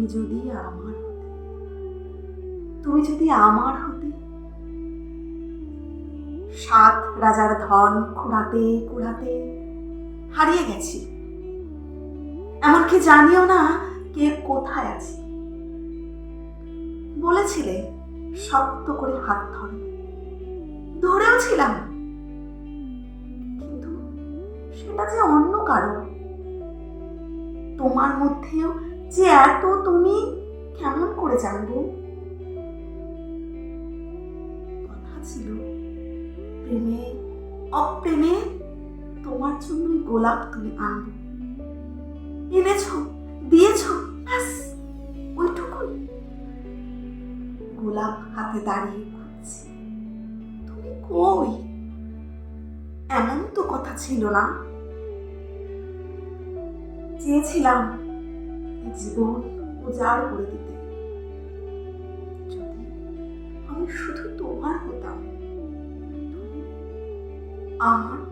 তুমি যদি আমার হতে, তুমি যদি আমার হতে, সাত রাজার ধন কুড়াতে কুড়াতে হারিয়ে গেছি। এমনকি জানিও না কে কোথায় আছি। বলেছিলে শক্ত করে হাত ধরো। ধরেও ছিলাম। কিন্তু সেটা যে অন্য কারও তোমার মধ্যেও যে এত তুমি কেমন করে জানব? কথা ছিল প্রেমে, অপ্রেমে তোমার জন্যই গোলাপ তুলে আনব। এনেছ, দিয়েছ, ব্যাস, ওইটুকুই। গোলাপ হাতে দাঁড়িয়ে খুঁজছি, তুমি কই? এমন তো কথা ছিল না। চেয়েছিলাম জীবন উজাড় করে দিতে। যদি আমি শুধু তোমার হতাম আমার